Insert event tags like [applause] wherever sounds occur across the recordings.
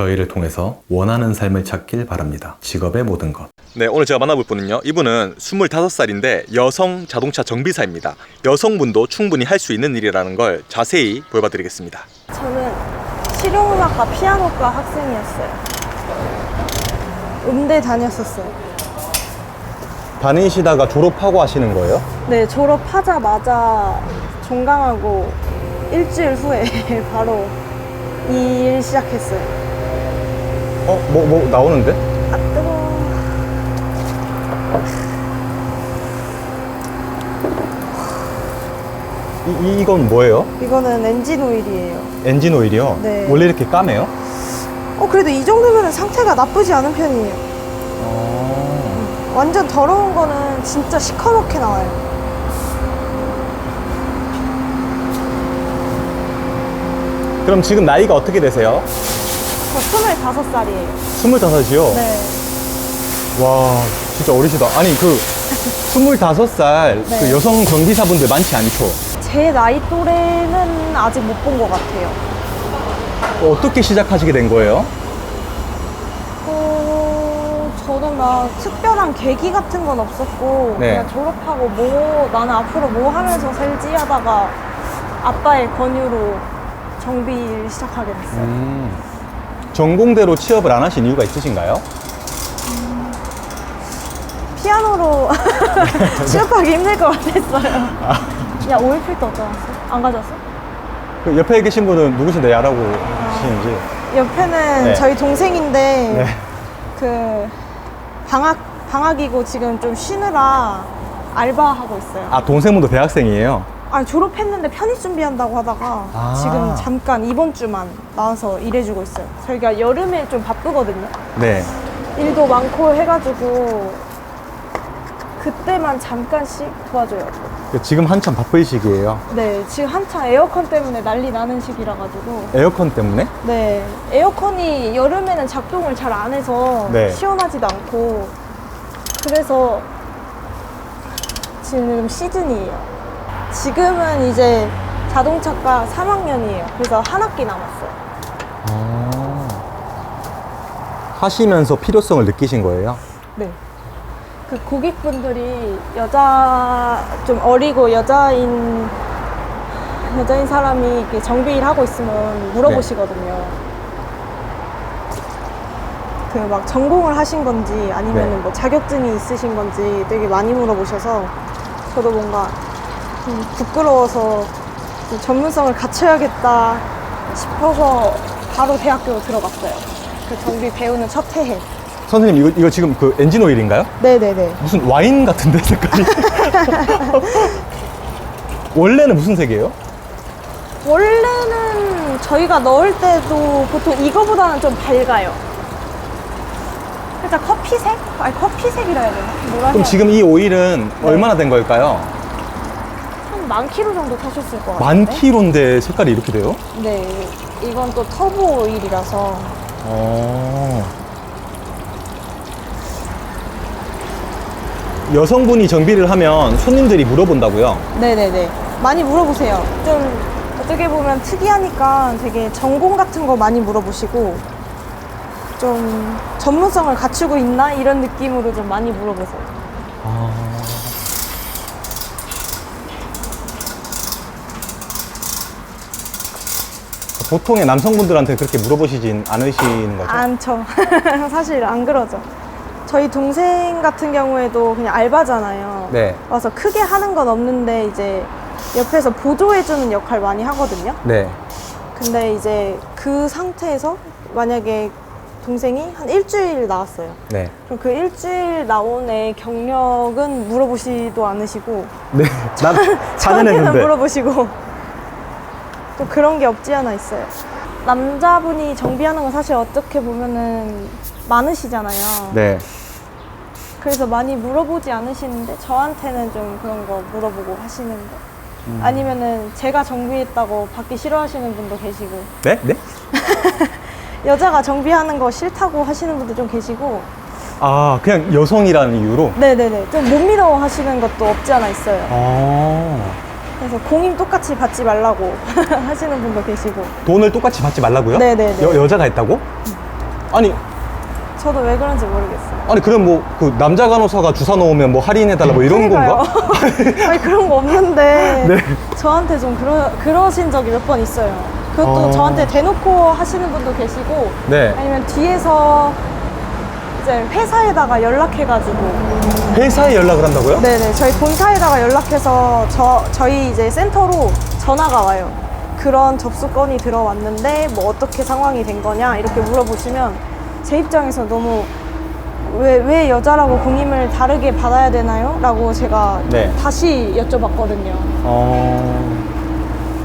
저희를 통해서 원하는 삶을 찾길 바랍니다. 직업의 모든 것. 네, 오늘 제가 만나볼 분은요. 이분은 25살인데 여성 자동차 정비사입니다. 여성분도 충분히 할 수 있는 일이라는 걸 자세히 보여봐 드리겠습니다. 저는 실용음악과 피아노과 학생이었어요. 음대 다녔었어요. 다니시다가 졸업하고 하시는 거예요? 네, 졸업하자마자 종강하고 일주일 후에 [laughs] 바로 이 일 시작했어요. 어, 뭐, 뭐 나오는데? 아, 뜨거워. 이, 이- 이건 뭐예요? 이거는 엔진 오일이에요. 엔진 오일이요? 네. 원래 이렇게 까매요? 어, 그래도 이 정도면 상태가 나쁘지 않은 편이에요. 어... 완전 더러운 거는 진짜 시커멓게 나와요. 그럼 지금 나이가 어떻게 되세요? 저 25살이에요. 25이요? 네. 와, 진짜 어리시다. 아니, 그, 25살 [laughs] 네. 그 여성 전기사분들 많지 않죠? 제 나이 또래는 아직 못 본 것 같아요. 어떻게 시작하시게 된 거예요? 어, 저는 막 특별한 계기 같은 건 없었고 네. 그냥 졸업하고 뭐 나는 앞으로 뭐 하면서 살지 하다가 아빠의 권유로 정비 일 시작하게 됐어요. 음, 전공대로 취업을 안 하신 이유가 있으신가요? 피아노로 [laughs] 취업하기 힘들 것 같았어요. 야 오일 필터 어쩌았어? 안 가져왔어? 그 옆에 계신 분은 누구신데 야라고 하시는지. 옆에는 네. 저희 동생인데 네. 그 방학 방학이고 지금 좀 쉬느라 알바하고 있어요. 아, 동생분도 대학생이에요? 아니 졸업했는데 편입 준비한다고 하다가 아. 지금 잠깐 이번 주만 나와서 일해주고 있어요. 저희가 여름에 좀 바쁘거든요. 네. 일도 많고 해가지고 그때만 잠깐씩 도와줘요. 그 지금 한참 바쁠 시기예요. 네, 지금 한창 에어컨 때문에 난리 나는 시기라 가지고 에어컨 때문에? 네 에어컨이 여름에는 작동을 잘 안 해서 네. 시원하지도 않고 그래서 지금 시즌이에요. 지금은 이제 자동차과 3학년이에요. 그래서 한 학기 남았어요. 아. 하시면서 필요성을 느끼신 거예요? 네. 그 고객분들이 여자 좀 어리고 여자인 여자인 사람이 이렇게 정비 일 하고 있으면 물어보시거든요. 그 막 전공을 하신 건지 아니면 네. 뭐 자격증이 있으신 건지 되게 많이 물어보셔서 저도 뭔가 좀 부끄러워서 좀 전문성을 갖춰야겠다 싶어서 바로 대학교 들어갔어요. 그 정비 배우는 첫 해에. 선생님, 이거, 이거 지금 그 엔진 오일인가요? 네네네. 무슨 와인 같은데, 색깔이? [laughs] 원래는 무슨 색이에요? 원래는 저희가 넣을 때도 보통 이거보다는 좀 밝아요. 살짝 커피색? 아니 커피색이라 해야 되나? 뭐라 해야 그럼 지금 이 오일은 네. 얼마나 된 걸까요? 한만 킬로 정도 타셨을 것 같아요. 만 킬로인데 색깔이 이렇게 돼요? 네. 이건 또 터보 오일이라서 어. 여성분이 정비를 하면 손님들이 물어본다고요? 네네네. 많이 물어보세요. 좀 어떻게 보면 특이하니까 되게 전공 같은 거 많이 물어보시고 좀 전문성을 갖추고 있나 이런 느낌으로 좀 많이 물어보세요. 보통의 남성분들한테 그렇게 물어보시진 않으시는 거죠? 않죠. [laughs] 사실 안 그러죠. 저희 동생 같은 경우에도 그냥 알바잖아요. 네. 와서 크게 하는 건 없는데 이제 옆에서 보조해주는 역할 많이 하거든요. 네. 근데 이제 그 상태에서 만약에 동생이 한 일주일 나왔어요. 네. 그럼 그 일주일 나온 애 경력은 물어보시도 않으시고 네. 난 4년 저한테는 했는데. 물어보시고 또 그런 게 없지 않아 있어요. 남자분이 정비하는 건 사실 어떻게 보면은 많으시잖아요. 네. 그래서 많이 물어보지 않으시는데 저한테는 좀 그런 거 물어보고 하시는데 음. 아니면은 제가 정비했다고 받기 싫어하시는 분도 계시고 네? 네? [laughs] 여자가 정비하는 거 싫다고 하시는 분도 좀 계시고 아, 그냥 여성이라는 이유로? 네네네 좀 못 믿어 하시는 것도 없지 않아 있어요. 아. 그래서 공임 똑같이 받지 말라고 [laughs] 하시는 분도 계시고 돈을 똑같이 받지 말라고요? 네네네. 여, 여자가 했다고? 아니 저도 왜 그런지 모르겠어요. 아니 그럼 뭐 그 남자 간호사가 주사 놓으면 뭐 할인해달라 뭐 이런 그러니까요. 건가? [laughs] [laughs] 아니 그런 거 없는데 네. 저한테 좀 그러, 그러신 적이 몇 번 있어요. 그것도 어. 저한테 대놓고 하시는 분도 계시고 네. 아니면 뒤에서 이제 회사에다가 연락해가지고 회사에 연락을 한다고요? 네네 저희 본사에다가 연락해서 저 저희 이제 센터로 전화가 와요. 그런 접수건이 들어왔는데 뭐 어떻게 상황이 된 거냐 이렇게 물어보시면 제 입장에서 너무 왜, 왜 여자라고 공임을 다르게 받아야 되나요? 라고 제가 네. 다시 여쭤봤거든요. 어.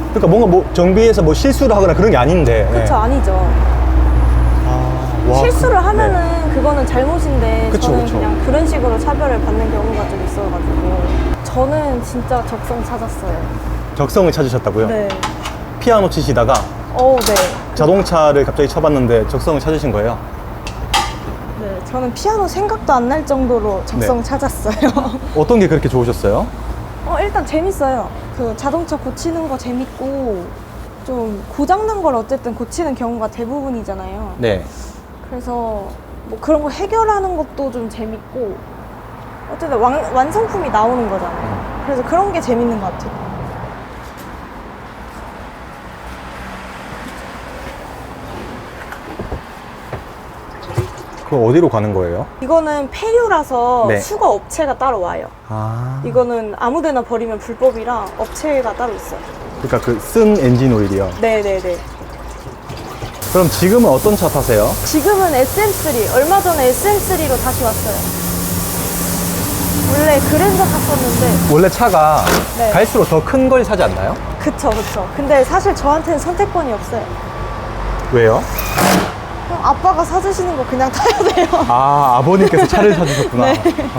그러니까 뭔가 뭐 정비에서 뭐 실수를 하거나 그런 게 아닌데. 네. 그쵸 아니죠. 아, 와, 실수를 그- 하면은 네. 그거는 잘못인데 그쵸, 저는 그쵸. 그냥 그런 식으로 차별을 받는 경우가 좀 있어가지고 저는 진짜 적성 찾았어요. 적성을 찾으셨다고요? 네. 피아노 치시다가 어, 네. 자동차를 갑자기 쳐봤는데 적성을 찾으신 거예요? 네. 저는 피아노 생각도 안 날 정도로 적성 네. 찾았어요. [laughs] 어떤 게 그렇게 좋으셨어요? 어, 일단 재밌어요. 그 자동차 고치는 거 재밌고 좀 고장난 걸 어쨌든 고치는 경우가 대부분이잖아요. 네. 그래서 뭐 그런 거 해결하는 것도 좀 재밌고 어쨌든 완, 완성품이 나오는 거잖아요. 그래서 그런 게 재밌는 것 같아요. 그거 어디로 가는 거예요? 이거는 폐유라서 네. 수거 업체가 따로 와요. 아. 이거는 아무데나 버리면 불법이라 업체가 따로 있어요. 그러니까 그 쓴 엔진 오일이요. 네네네. 그럼 지금은 어떤 차 타세요? 지금은 SM3. 얼마 전에 SM3로 다시 왔어요. 원래 그랜저 탔었는데, 원래 차가 네. 갈수록 더 큰 걸 사지 않나요? 그쵸, 그쵸. 근데 사실 저한테는 선택권이 없어요. 왜요? 그냥 아빠가 사주시는 거 그냥 [laughs] 타야 돼요. 아, 아버님께서 차를 사주셨구나. 네. [laughs]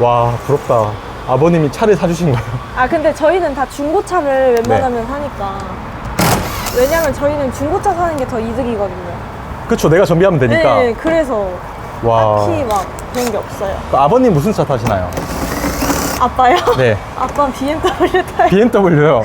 와, 부럽다. 아버님이 차를 사주신 거예요. 아, 근데 저희는 다 중고차를 웬만하면 네. 사니까. 왜냐면 저희는 중고차 사는 게 더 이득이거든요. 그쵸, 내가 정비하면 되니까. 네, 그래서 와. 딱히 막 그런 게 없어요. 그 아버님 무슨 차 타시나요? 아빠요? 네. [laughs] 아빠는 BMW 타요. BMW요.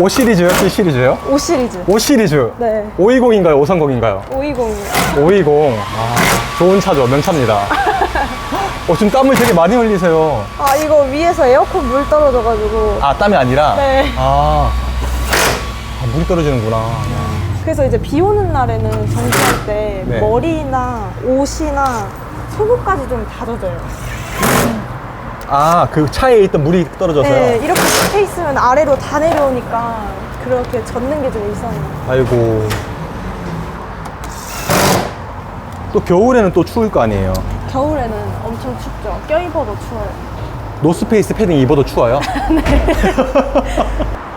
5 시리즈요? 7 시리즈요? 5 시리즈. 5 시리즈. 네. 520인가요? 530인가요? 520이요. 520. 아, 좋은 차죠. 명차입니다. [laughs] 어, 지금 땀을 되게 많이 흘리세요. 아, 이거 위에서 에어컨 물 떨어져가지고. 아, 땀이 아니라? 네. 아, 아 물이 떨어지는구나. 그래서 이제 비 오는 날에는 정비할 때 네. 머리나 옷이나 속옷까지 좀 다 젖어요. 아, 그 차에 있던 물이 떨어져서요? 네, 이렇게 밑에 있으면 아래로 다 내려오니까 그렇게 젖는 게 좀 일상이에요. 아이고. 또 겨울에는 또 추울 거 아니에요? 겨울에는 엄청 춥죠. 껴입어도 추워요. 노스페이스 패딩 입어도 추워요? [laughs] [laughs]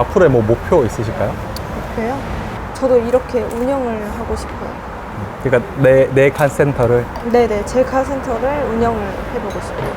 앞으로의 뭐 목표 있으실까요? 그래요? 저도 이렇게 운영을 하고 싶어요. 그러니까 내, 내 칸센터를 네네, 제 카센터를 운영을 해보고 싶어요.